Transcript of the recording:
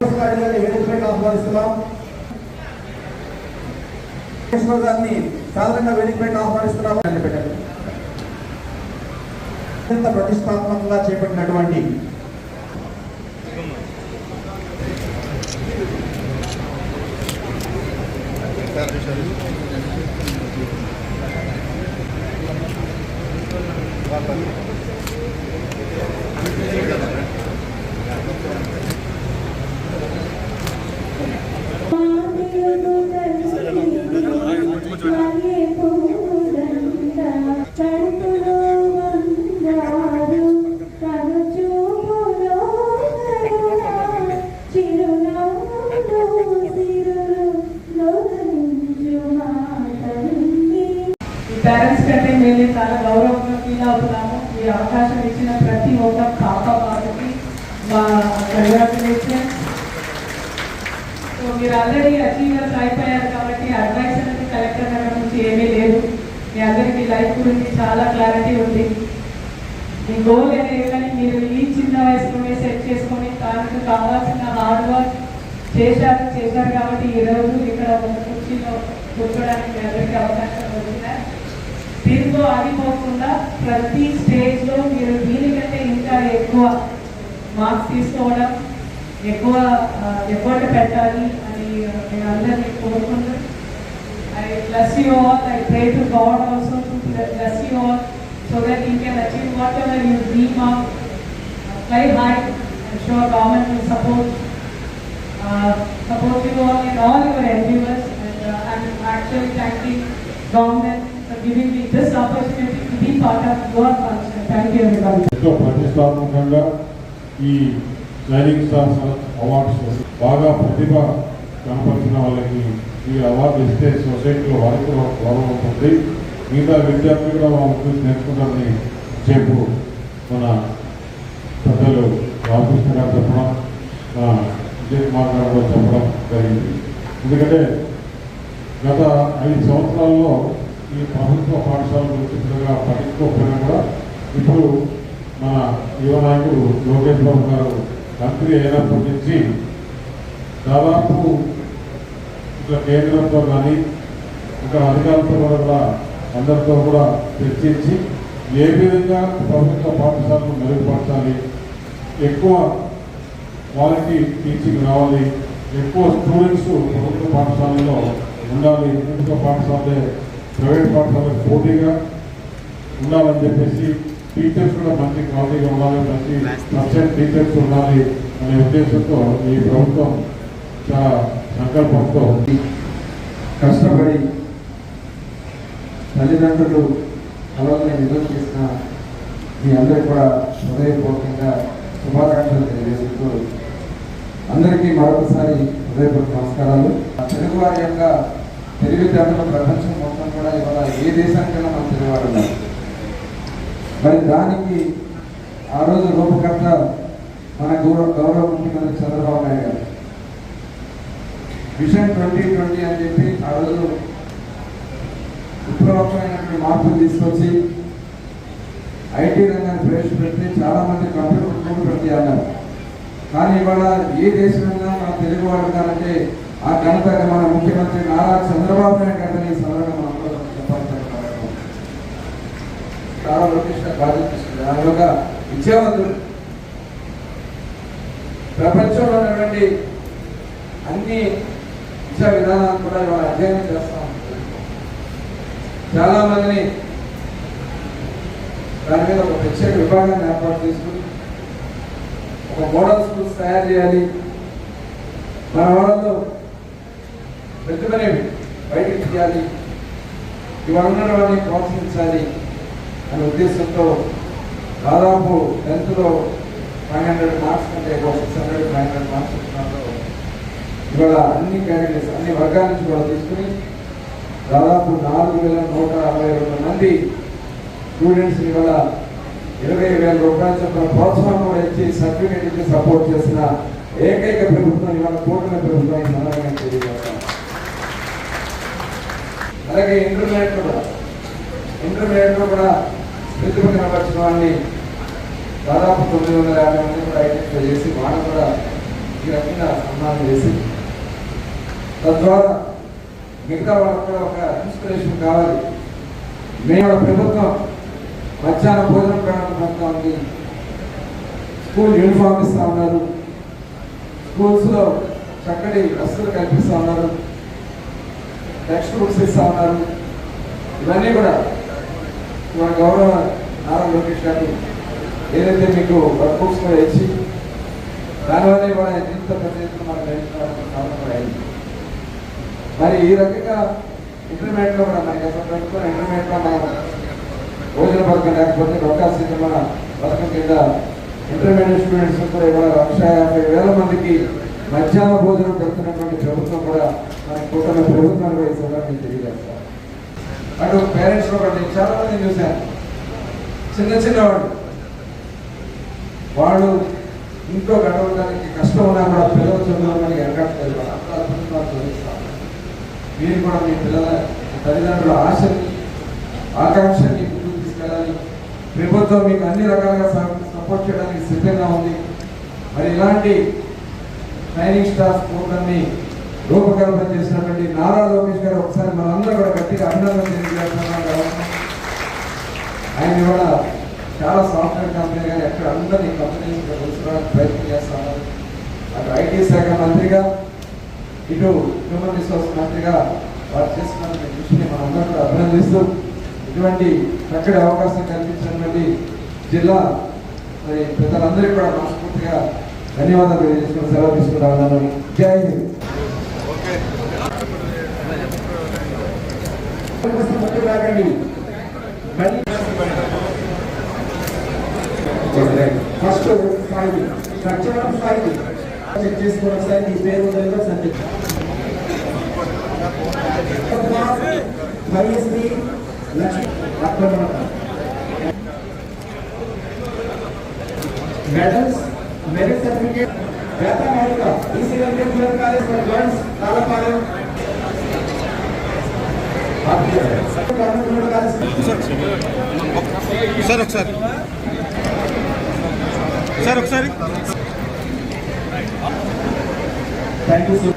గారిని వేదికపైకి ఆహ్వానిస్తున్నాం కృష్ణ గారిని సాధారణంగా వేదికపైకి ఆహ్వానిస్తున్నాం అని పెట్టండి అత్యంత ప్రతిష్టాత్మకంగా చేపట్టినటువంటి Gracias. గౌరవంగా ఈ అవకాశం ఇచ్చిన ప్రతి ఒక్క పాప బాబుకి మా కంగ్రాచులేషన్స్ సో మీరు ఆల్రెడీ అచీవర్స్ అయిపోయారు కాబట్టి అడ్వైస్ అనేది కలెక్టర్ దగ్గర నుంచి ఏమీ లేదు. మీ అందరికీ లైఫ్ గురించి చాలా క్లారిటీ ఉంది. మీ గోల్ అనేది కానీ మీరు ఈ చిన్న వయసులోనే సెట్ చేసుకొని దానికి కావాల్సిన హార్డ్ వర్క్ చేశారు చేశారు కాబట్టి ఈ రోజు ఇక్కడ ఒక కుర్చీలో కూర్చోడానికి మీ అందరికీ అవకాశం ఉంది. దీనితో ఆగిపోకుండా ప్రతి స్టేజ్లో మీరు దీనికంటే ఇంకా ఎక్కువ మార్క్స్ తీసుకోవడం ఎక్కువ ఎఫర్ట్ పెట్టాలి అని నేను అందరినీ కోరుకుంటాను I bless you all I pray to God also bless you all so that you can achieve whatever you dream of fly high and sure government will support support you all in all your NGOs and I'm actually thank you government giving me this opportunity to be part of your culture. Thank you everybody. ఎంతో ప్రతిష్టాత్మకంగా ఈ shining stars awards బాగా ప్రతిభ కనపరిచిన వాళ్ళకి ఈ award ఇస్తే సొసైటీలో వారికి కూడా గౌరవం ఉంటుంది మిగతా విద్యార్థులు కూడా వాళ్ళు చూసి నేర్చుకుంటారని చెప్పు మన పెద్దలు రామకృష్ణ గారు చెప్పడం విజయ్ కుమార్ గారు కూడా చెప్పడం జరిగింది ఎందుకంటే గత ఐదు సంవత్సరాల్లో ఈ ప్రభుత్వ పాఠశాల గురించి పెద్దగా పట్టించుకోకపోయినా కూడా ఇప్పుడు మన యువ నాయకుడు లోకేష్ బాబు గారు మంత్రి అయినప్పటి నుంచి దాదాపు ఇట్లా కేంద్రంతో కానీ ఇక్కడ అధికారులతో కూడా అందరితో కూడా చర్చించి ఏ విధంగా ప్రభుత్వ పాఠశాలను మెరుగుపరచాలి ఎక్కువ క్వాలిటీ టీచింగ్ రావాలి ఎక్కువ స్టూడెంట్స్ ప్రభుత్వ పాఠశాలలో ఉండాలి ప్రభుత్వ పాఠశాలే ప్రైవేట్ పాఠశాలకు పోటీగా ఉండాలని చెప్పేసి టీచర్స్ కూడా మంచి క్వాలిటీగా ఉండాలి మంచి పర్సెంట్ టీచర్స్ ఉండాలి అనే ఉద్దేశంతో ఈ ప్రభుత్వం చాలా సంకల్పంతో కష్టపడి తల్లిదండ్రులు అలాగే కలవని చేసిన మీ అందరికీ కూడా హృదయపూర్వకంగా శుభాకాంక్షలు తెలియజేస్తూ అందరికీ మరొకసారి హృదయపూర్వక నమస్కారాలు. తెలుగు వారి యొక్క తెలివితేటలు ప్రపంచం మొత్తం కూడా ఇవాళ ఏ దేశానికైనా మనం తెలుగువారు మరి దానికి ఆ రోజు రూపకర్త మన గౌరవ గౌరవ ముఖ్యమంత్రి చంద్రబాబు నాయుడు గారు. విజన్ ట్వంటీ ట్వంటీ అని చెప్పి ఆ రోజు విప్లవమైనటువంటి మార్పులు తీసుకొచ్చి ఐటీ రంగాన్ని ప్రవేశపెట్టి చాలా మంది కంప్యూటర్ కోర్సు అన్నారు కానీ ఇవాళ ఏ దేశంలో మన తెలుగు వాడు ఉన్నారంటే ఆ ఘనత మన ముఖ్యమంత్రి నారా చంద్రబాబు నాయుడు గారిని ఈ సభలో మనం చాలా లోకేష్ గారు ఆయన ఒక విద్యావంతుడు ప్రపంచంలో ఉన్నటువంటి అన్ని విద్యా విధానాలు కూడా ఇవాళ అధ్యయనం చేస్తాం చాలా మందిని దాని మీద ఒక ప్రత్యేక విభాగాన్ని ఏర్పాటు చేసుకుని ఒక మోడల్ స్కూల్స్ తయారు చేయాలి. మన వాళ్ళతో ప్రతిభని బయటికి తీయాలి. ఇవాళ ఉన్న వాళ్ళని ప్రోత్సహించాలి అనే ఉద్దేశంతో దాదాపు టెన్త్లో ఫైవ్ హండ్రెడ్ మార్క్స్ కంటే ఎక్కువ six hundred five hundred marks వచ్చినప్పుడు ఇవాళ అన్ని కేటగిరీస్ అన్ని వర్గాల నుంచి కూడా తీసుకుని దాదాపు నాలుగు వేల నూట అరవై రెండు మంది స్టూడెంట్స్ ఇవాళ ఇరవై వేల రూపాయల చొప్పున ప్రోత్సాహం కూడా ఇచ్చి సర్టిఫికేట్ ఇచ్చి సపోర్ట్ చేసిన ఏకైక ప్రభుత్వం ఇవాళ కూటమి ప్రభుత్వం ఈ సందర్భంగా తెలియజేస్తాను. అలాగే ఇంటర్మీడియట్ కూడా. ఇంటర్మీడియట్లో కూడా ప్రతిభ కనపరిచిన వాళ్ళని దాదాపు తొమ్మిది వందల యాభై మంది కూడా ఐడెంటిఫై చేసి వాళ్ళు కూడా ఈ రకంగా సన్మానం చేసి తద్వారా మిగతా వాళ్ళకు కూడా ఒక ఇన్స్పిరేషన్ కావాలి. మేము ప్రభుత్వం మధ్యాహ్నం భోజనం ప్రారంభం అవుతా ఉంది. స్కూల్ యూనిఫామ్ ఇస్తా ఉన్నారు. స్కూల్స్లో చక్కటి వసతులు కల్పిస్తూ ఉన్నారు. టెక్స్ట్ బుక్స్ ఇస్తా ఉన్నారు ఇవన్నీ కూడా మన గౌరవ నారా లోకేష్ గారు ఏదైతే మీకు వర్క్ బుక్స్ కూడా ఇచ్చి దానివల్ల కూడా ఎంత ప్రజలు ఎత్తున మనకు అయింది మరి ఈ రకంగా ఇంటర్మీడియట్లో కూడా మనకి అసలు పెట్టుకున్న ఇంటర్మీడియట్లో మనం భోజన పథకం లేకపోతే డొక్కా సీతమ్మ పథకం కింద ఇంటర్మీడియట్ స్టూడెంట్స్ కూడా ఇవాళ లక్ష యాభై వేల మందికి మధ్యాహ్న భోజనం పెడుతున్నటువంటి ప్రభుత్వం కూడా మన కూటమి ప్రభుత్వం కూడా ఈ సందర్భంగా తెలియజేస్తాను అటు పేరెంట్స్ కూడా నేను చాలా మంది చూశాను. చిన్న చిన్నవాళ్ళు వాళ్ళు. ఇంట్లో గడవడానికి కష్టం ఉన్నా కూడా పిల్లలు చదువుకోవడానికి ఎరగట్లేదు. వాళ్ళు అంత అద్భుతంగా చదివిస్తారు. మీరు కూడా మీ పిల్లల తల్లిదండ్రుల ఆశని ఆకాంక్షని ముందుకు తీసుకెళ్ళాలి. ప్రభుత్వం మీకు అన్ని రకాలుగా సపోర్ట్ చేయడానికి సిద్ధంగా ఉంది. మరి ఇలాంటి ట్రైనింగ్ స్టాఫ్ ప్రోగ్రామ్ని రూపకల్పన చేసినటువంటి నారా లోకేష్ గారు ఒకసారి మనందరూ కూడా గట్టిగా అభినందన తెలియజేస్తున్నాం ఆయన కూడా చాలా సాఫ్ట్వేర్ కంపెనీ కానీ ఎక్కడ అందరినీ కంపెనీ తెలుసుకోవడానికి ప్రయత్నం చేస్తున్నారు అటు ఐటీ శాఖ మంత్రిగా ఇటు హ్యూమన్ రిసోర్స్ మంత్రిగా వారు చేస్తున్న దృష్టిని మనందరూ కూడా అభినందిస్తూ ఇటువంటి చక్కటి అవకాశం కల్పించినటువంటి జిల్లా మరి ప్రజలందరికీ కూడా మనస్ఫూర్తిగా ధన్యవాదాలు తెలియజేసుకుని సెలవు తీసుకుంటా ఉన్నాను Jai Hind. First five structure of five check చేసుకోండి ఒకసారి మీ పేరు ఉందో YSP Lakshmi medals merit certificate వేత మౌలిక EC Venkateswara college for girls Talapalem government college sir ఒకసారి సార్ ఒకసారి థ్యాంక్ యూ సో